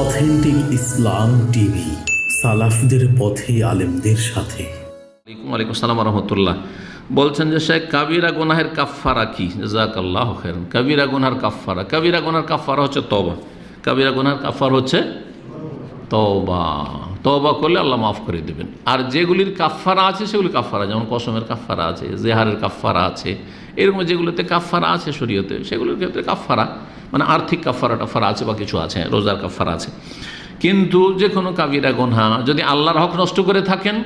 Authentic ইসলাম TV, সালাফদের পথে আলেমদের সাথে। আলাইকুম আলাইকুম সালাম রহমতুল্লাহ। বলছেন যে শেখ কাবিরা গুনাহের কাফারা কি? জাক আল্লাহ খের কাবিরা গুনার কাফারা কাবিরা গুনার কাফারা হচ্ছে তবা কাবিরা গুনার কাফার হচ্ছে তবা তবা করলে আল্লাহ মাফ করে দেবেন। আর যেগুলির কাফারা আছে, সেগুলি কাফারা যেমন কসমের কাফারা আছে, জেহারের কাফারা আছে, এরকম যেগুলোতে কাফারা আছে শরীয়তে, সেগুলোর ক্ষেত্রে কাফারা মানে আর্থিক কাফারা টাফারা আছে বা কিছু আছে, রোজার কাফারা আছে। কিন্তু যে কোনো কাবিরা গোনহা, যদি আল্লাহর হক নষ্ট করে থাকেন,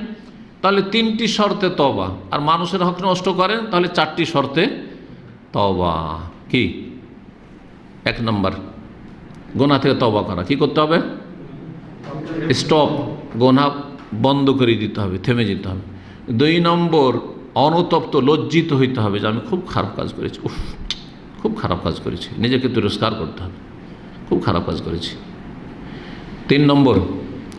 তাহলে তিনটি শর্তে তবা আর মানুষের হক নষ্ট করেন, তাহলে চারটি শর্তে তবা কি? এক নম্বর গোনা থেকে তবা করা। কি করতে হবে? স্টপ। গোনা বন্ধ করে দিতে হবে, থেমে যেতে হবে। দুই নম্বর, অনুতপ্ত, লজ্জিত হইতে হবে যে আমি খুব খারাপ কাজ করেছি। উফ খুব খারাপ কাজ করেছি। নিজেকে তিরস্কার করতে হবে। খুব খারাপ কাজ করেছি। তিন নম্বর,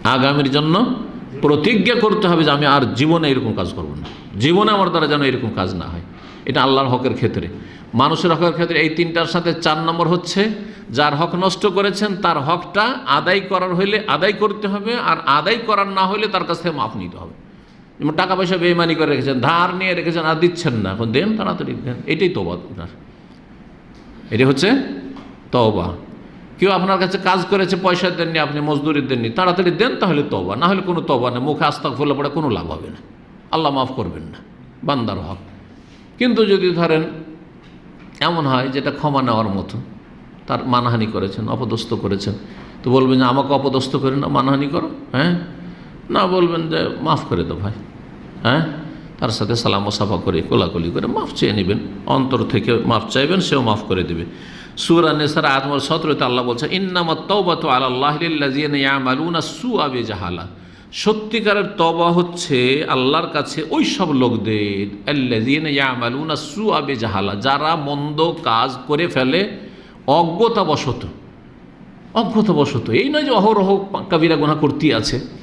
আগামীর জন্য প্রতিজ্ঞা করতে হবে যে আমি আর জীবনে এরকম কাজ করব না। জীবনে আমার দ্বারা যেন এরকম কাজ না হয়। এটা আল্লাহর হকের ক্ষেত্রে। মানুষের হকের ক্ষেত্রে এই তিনটার সাথে চার নম্বর হচ্ছে, যার হক নষ্ট করেছেন, তার হকটা আদায় করার হইলে আদায় করতে হবে আর আদায় করার না হলে তার কাছ থেকে মাফ নিতে হবে। যেমন টাকা পয়সা বেইমানি করে রেখেছেন, ধার নিয়ে রেখেছেন, আর দিচ্ছেন না। এখন দেন, তাড়াতাড়ি দেন। এটাই তোবা আপনার। এটি হচ্ছে তবা কেউ আপনার কাছে কাজ করেছে, পয়সা দেননি, আপনি মজদুরি দেননি, তাড়াতাড়ি দেন তাহলে তবা না হলে কোনো তবা না, মুখে আস্তাক ফুলে পড়ে কোনো লাভ হবে না। আল্লাহ মাফ করবেন না, বান্দার হক। কিন্তু যদি ধরেন এমন হয় যেটা ক্ষমা নেওয়ার মতো, তার মানহানি করেছেন, অপদস্থ করেছেন, তো বলবেন যে আমাকে অপদস্থ করে না মানহানি করো হ্যাঁ? না বলবেন যে মাফ করে দাও ভাই হ্যাঁ? তার সাথে সালাম সাফা করে কোলাকুলি করে মাফ চেয়ে নেবেন। অন্তর থেকে মাফ চাইবেন, সেও মাফ করে দেবে। সুরা নেসার আত্মর সতেরোতে আল্লাহ বলছে ইন্নামা তৌবাত আল্লাহিল্লাজিয়ামালুনা সু আবে জাহালা সত্যিকারের তবা হচ্ছে আল্লাহর কাছে ওই সব লোকদের আল্লাজিয়ামালুনা সু আবে জাহালা যারা মন্দ কাজ করে ফেলে, অজ্ঞতাবশত অজ্ঞতাবশত। এই নয় যে অহরহ কাবিরা গোনা করতেই আছে।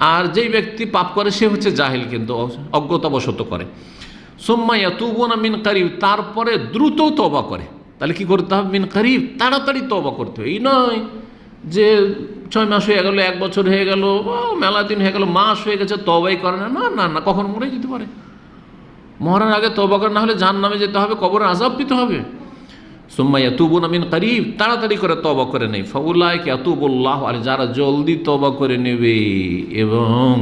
আর যেই ব্যক্তি পাপ করে, সে হচ্ছে জাহিল কিন্তু, অজ্ঞতাবশত করে। সোম্মাইয়া তুবনা মিন কারিব, তারপরে দ্রুত তবা করে। তাহলে কি করতে হবে? মিন কারিব, তাড়াতাড়ি তবা করতে হবে। এই নয় যে ছয় মাস হয়ে গেল, এক বছর হয়ে গেল মেলা দিন হয়ে গেল, মাস হয়ে গেছে তবাই করে না। না না না, কখন মরে যেতে পারে। মরার আগে তবা করে, না হলে জান নামে যেতে হবে কবরে আজাব দিতে হবে। সুম্মাইয়া করিব, তাড়াতাড়ি করে তবা করে নেই। ফাউল্লাহ কে আতুবুল্লাহ আর যারা জলদি তবা করে নেবে এবং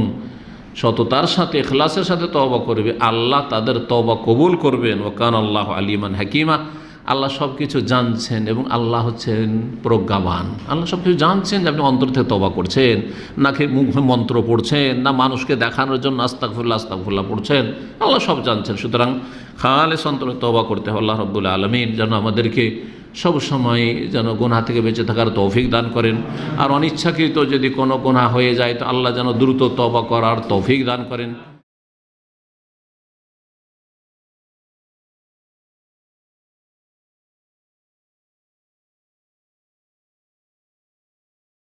সততার সাথে এখলাসের সাথে তবা করবে, আল্লাহ তাদের তবা কবুল করবেন। ওকান কান আল্লাহ আলিমান হাকিমা। আল্লাহ সব কিছু জানছেন এবং আল্লাহ হচ্ছেন প্রজ্ঞাবান। আল্লাহ সব কিছু জানছেন যে আপনি অন্তর থেকে তবা করছেন নাকি মুখে মন্ত্র পড়ছেন, না মানুষকে দেখানোর জন্য আস্তাকফুল্লাহ আস্তাকফুল্লাহ পড়ছেন। আল্লাহ সব জানছেন। সুতরাং খালে সন্তরে তবা করতে হবে আল্লাহ রব্বুল আলমিন, যেন আমাদেরকে সব সময় যেন গোনা থেকে বেঁচে থাকার তৌফিক দান করেন। আর অনিচ্ছাকৃত যদি কোনো গোনা হয়ে যায়, তো আল্লাহ যেন দ্রুত তবা করার তৌফিক দান করেন।